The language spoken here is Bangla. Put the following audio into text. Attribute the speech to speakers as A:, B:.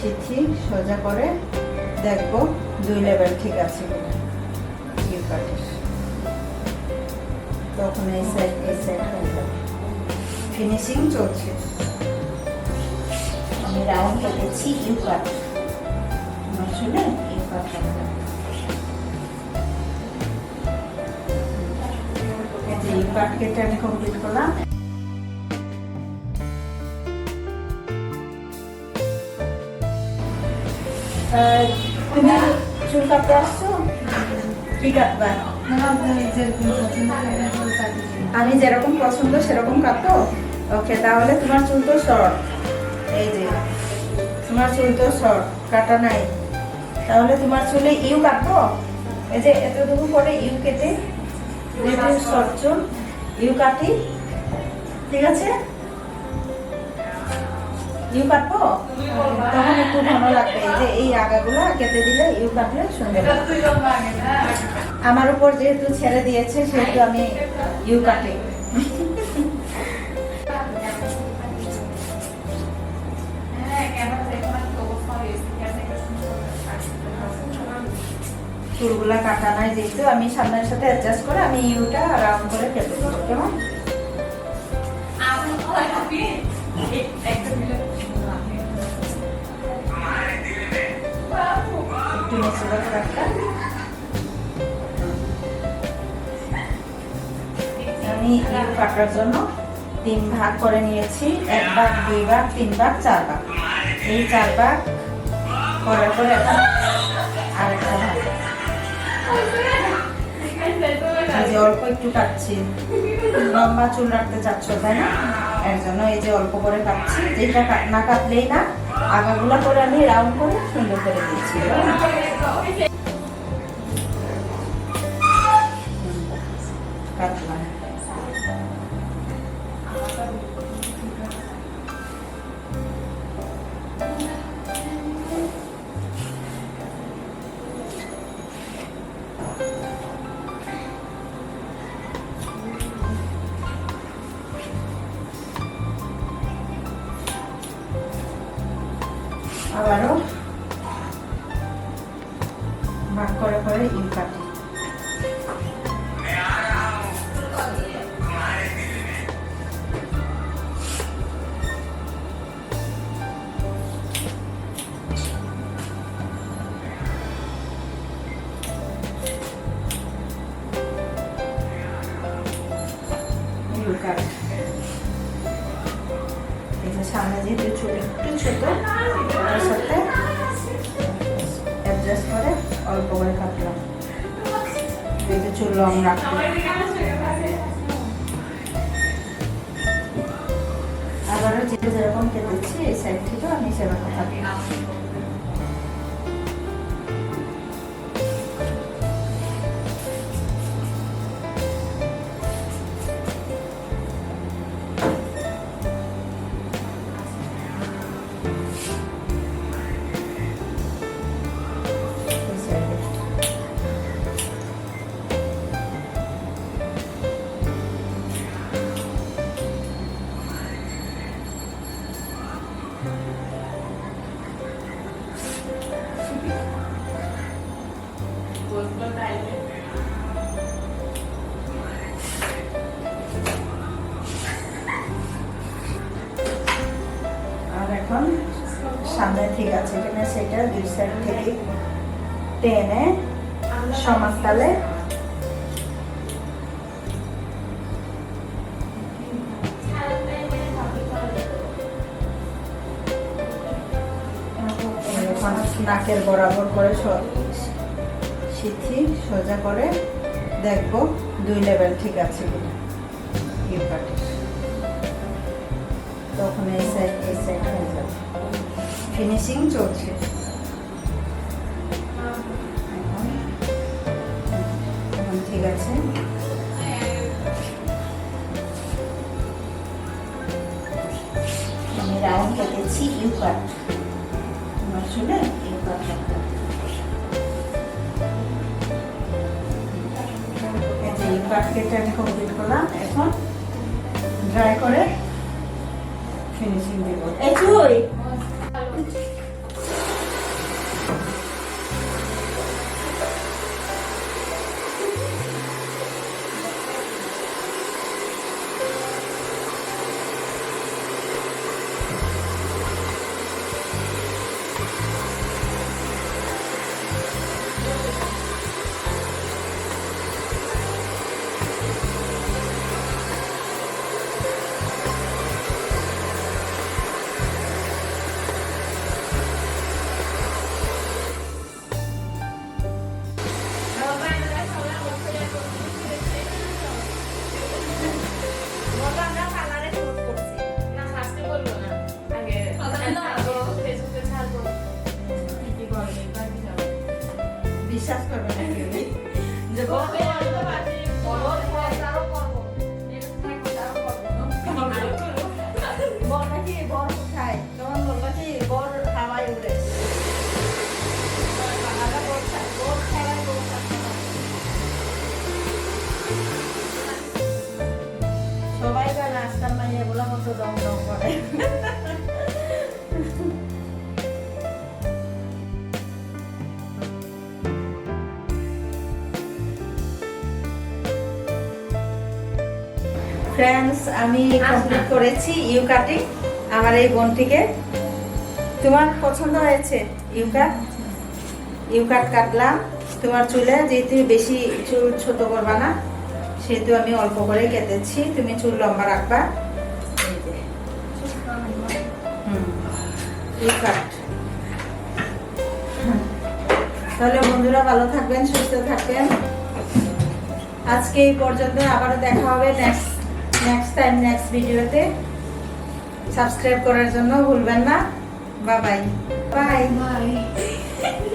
A: সিথি সোজা করে দেখব দুই লেভেল ঠিক আছে তখন এই সাইড এই সাইড হয়ে যাবে। ফিনিশিং চলছে।
B: আমি রাউন্ড কেটেছি ইউ কাট
A: আমার শুনে ইউ কাট ইউ কাট কেটে আমি কমপ্লিট করলাম।
B: তুমি চুল কাটতে আসছো
A: কি কাটবা আমি যেরকম পছন্দ সেরকম কাটো ওকে তাহলে তোমার চুল তো শর্ট এই যে তোমার চুল তো শর্ট কাটা নাই। তাহলে তোমার চুলে ইউ কাটবো? এই যে এতটুকু করে ইউ কেটে যেহেতু শর্ট চুল ইউ কাটি। ঠিক আছে? ইউ কাটবো? তখন একটু ভালো লাগবে যে এই আগাগুলো কেটে দিলে ইউ কাটলে সুন্দর আমার উপর যেহেতু ছেড়ে দিয়েছে সেহেতু আমি ইউ কাটি। চুলগুলা কাটা নাই যেহেতু আমি সামনের সাথে অ্যাডজাস্ট করে আমি ইউটা রাউন্ড করে কেটে দেবো কেমন? আমি ইউ কাটার জন্য তিন ভাগ করে নিয়েছি, এক ভাগ, দুই ভাগ, তিন ভাগ, চার ভাগ। এই চার ভাগ করার পরে এখন আরেকটা ভাগ। যে অল্প একটু কাটছি। লম্বা চুল রাখতে চাচ্ছ, তাই না? এর জন্য এই যে অল্প করে কাটছি। যেটা না কাটলেই না আগাগুলা করে আমি রাউন্ড করে সুন্দর করে দিচ্ছি কাটলাম আবারও ভাগ করে করে ইউ কাটি ইউ কাট যে সামনে যেহেতু চুল একটু ছোট ওটার সাথে অ্যাডজাস্ট করে অল্প করে কাটলাম। যেহেতু চুল লং রাখতে। আবারও যেহেতু যেরকম কেটেছি, এই সাইড থেকে আমি সেরকম কাটলাম। ঠিক আছে কিনা সেটা দুই সাইড থেকে টেনে সমান তালে নাকের বরাবর করে সিথি সোজা করে দেখব দুই লেভেল ঠিক আছে কিনা। তখন এই সাইড ফিনিশিং চলছে। ঠিক আছে।
B: আমি রাউন্ড কেটেছি ইউ কাট
A: আমার ইউ আমি কমপ্লিট করলাম, এখন ড্রাই করে ফিনিশিং দেবো।
B: এই Thank you.
A: বিশ্বাস করবে না কেউ ফ্রেন্ডস আমি কমপ্লিট করেছি ইউ কাটিং আমার এই বোনটিকে। তোমার পছন্দ হয়েছে ইউ কাট ইউ কাট কাটলাম। তোমার চুলে যেহেতু বেশি চুল ছোট করবা না, সেহেতু আমি অল্প করে কেটেছি। তুমি চুল লম্বা রাখবা। যে। ইউ কাট তাহলে বন্ধুরা ভালো থাকবেন, সুস্থ থাকবেন। আজকে এই পর্যন্ত আবারও দেখা হবে। নেক্সট নেক্সট টাইম নেক্সট ভিডিওতে সাবস্ক্রাইব করার জন্য ভুলবেন না। Bye bye
B: Bye.